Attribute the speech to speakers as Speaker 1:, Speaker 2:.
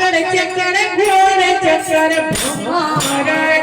Speaker 1: ചക്കര ചക്കര ചക്കര